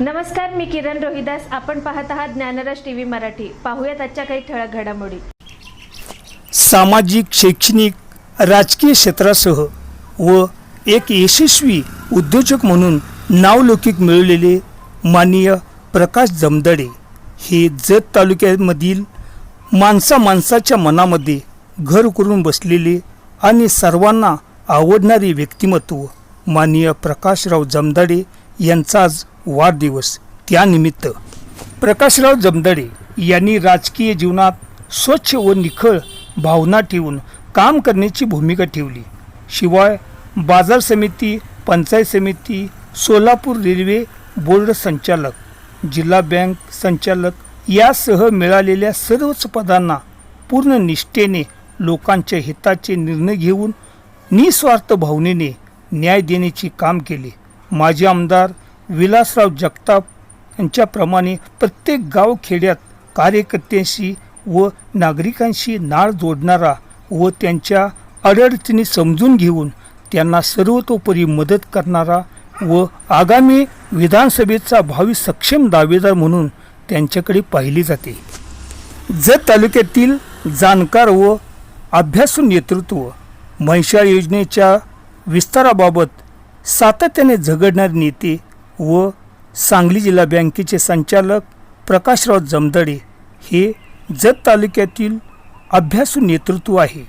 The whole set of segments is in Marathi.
नमस्कार मी किरण रोहिदास. आपण पाहत आहात ज्ञानराज टी व्ही मराठी. पाहूयात आजच्या काही ठळक घडामोडी. सामाजिक शैक्षणिक राजकीय क्षेत्रासह व एक यशस्वी उद्योजक म्हणून नावलौकिक मिळवलेले माननीय प्रकाश जमदडे हे जत तालुक्यामधील माणसा माणसाच्या मनामध्ये घर करून बसलेले आणि सर्वांना आवडणारे व्यक्तिमत्व माननीय प्रकाशराव जमदाडे यांचाच वाढदिवस त्यानिमित्त. प्रकाशराव जमदडे यांनी राजकीय जीवनात स्वच्छ व निखळ भावना ठेवून काम करण्याची भूमिका ठेवली. शिवाय बाजार समिती पंचायत समिती सोलापूर रेल्वे बोर्ड संचालक जिल्हा बँक संचालक यासह मिळालेल्या सर्वच पदांना पूर्ण निष्ठेने लोकांच्या हिताचे निर्णय घेऊन निस्वार्थ भावनेने न्याय देण्याचे काम केले. माजी आमदार विलासराव जगताप यांच्याप्रमाणे प्रत्येक गाव खेड्यात कार्यकर्त्यांशी व नागरिकांशी नाळ जोडणारा व त्यांच्या अडचणी समजून घेऊन त्यांना सर्वतोपरी मदत करणारा व आगामी विधानसभेचा भावी सक्षम दावेदार म्हणून त्यांच्याकडे पाहिली जाते. जत तालुक्यातील जाणकार व अभ्यासू नेतृत्व महिषा योजनेच्या विस्ताराबाबत सातत्याने झगडणारे नेते व सांगली जिल्हा बँकेचे संचालक प्रकाशराव जमदडे हे जत तालुक्यातील अभ्यासू नेतृत्व आहे.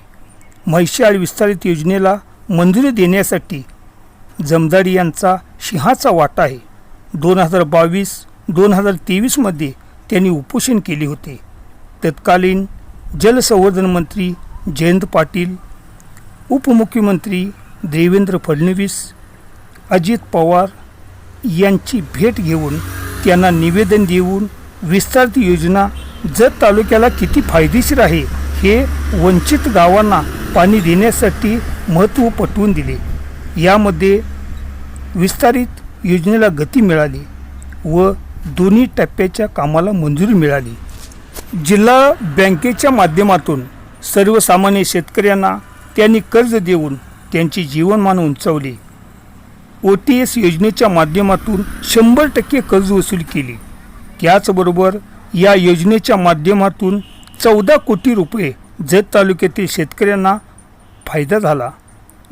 म्हैसाळ विस्तारित योजनेला मंजुरी देण्यासाठी जमदाडी यांचा सिंहाचा वाटा आहे. दोन हजार बावीस दोन हजार तेवीसमध्ये त्यांनी उपोषण केले होते. तत्कालीन जलसंवर्धन मंत्री जयंत पाटील उपमुख्यमंत्री देवेंद्र फडणवीस अजित पवार यांची भेट घेऊन त्यांना निवेदन देऊन विस्तारित योजना जत तालुक्याला किती फायदेशीर आहे हे वंचित गावांना पाणी देण्यासाठी महत्त्व पटवून दिले. यामध्ये विस्तारित योजनेला गती मिळाली व दोन्ही टप्प्याच्या कामाला मंजुरी मिळाली. जिल्हा बँकेच्या माध्यमातून सर्वसामान्य शेतकऱ्यांना त्यांनी कर्ज देऊन त्यांची जीवनमान उंचावले. ओ टी एस योजनेच्या माध्यमातून शंभर टक्के कर्ज वसूल केली. त्याचबरोबर या योजनेच्या माध्यमातून चौदा कोटी रुपये जत तालुक्यातील शेतकऱ्यांना फायदा झाला.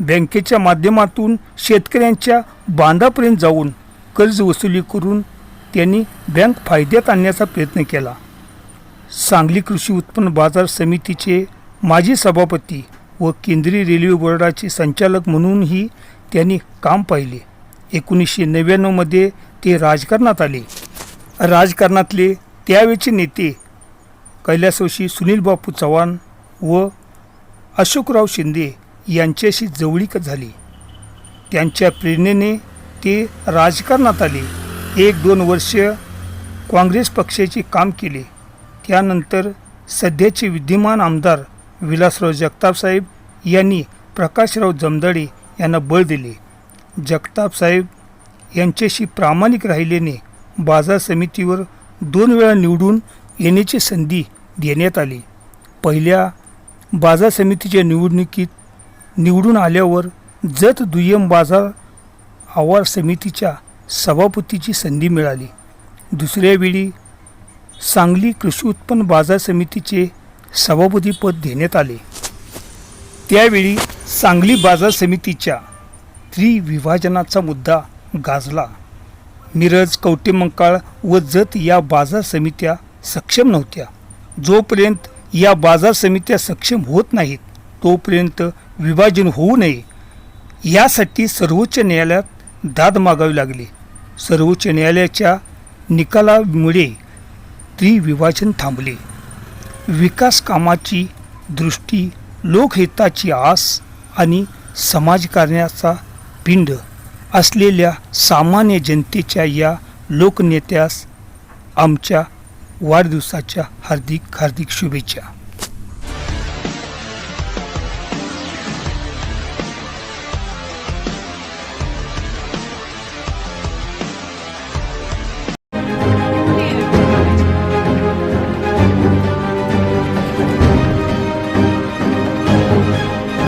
बँकेच्या माध्यमातून शेतकऱ्यांच्या बांधापर्यंत जाऊन कर्ज वसुली करून त्यांनी बँक फायद्यात आणण्याचा प्रयत्न केला. सांगली कृषी उत्पन्न बाजार समितीचे माजी सभापती व केंद्रीय रेल्वे बोर्डाचे संचालक म्हणूनही त्यांनी काम पाहिले. एकोणीसशे नव्याण्णवमध्ये ते राजकारणात आले. राजकारणातले त्यावेळचे नेते कैलासवशी सुनील बापू चव्हाण व अशोकराव शिंदे यांच्याशी जवळीक झाली. त्यांच्या प्रेरणेने ते राजकारणात आले. एक दोन वर्ष काँग्रेस पक्षाचे काम केले. त्यानंतर सध्याचे विद्यमान आमदार विलासराव जगताप साहेब यांनी प्रकाशराव जमदाडे यांना बळ दिले. जगताप साहेब यांच्याशी प्रामाणिक राहिल्याने बाजार समितीवर दोन वेळा निवडून येण्याची संधी देण्यात आली. पहिल्या बाजार समितीच्या निवडणुकीत निवडून आल्यावर जत दुय्यम बाजार आवार समितीच्या सभापतीची संधी मिळाली. दुसऱ्या वेळी सांगली कृषी उत्पन्न बाजार समितीचे सभापतीपद देण्यात आले. त्यावेळी सांगली बाजार समितीच्या त्रिविभाजनाचा मुद्दा गाजला. मिरज कवटेमंकाळ व जत या बाजार समित्या सक्षम नव्हत्या. जोपर्यंत या बाजार समित्या सक्षम होत नाहीत तोपर्यंत विभाजन होऊ नये यासाठी सर्वोच्च न्यायालयात दाद मागावी लागली. सर्वोच्च न्यायालयाच्या निकालामुळे त्रिविभाजन थांबले. विकास कामाची दृष्टी लोकहिताची आस आणि समाजकारण्याचा पिंड असलेल्या सामान्य जनतेच्या या लोकनेत्यास आमच्या वाढदिवसाच्या हार्दिक हार्दिक शुभेच्छा.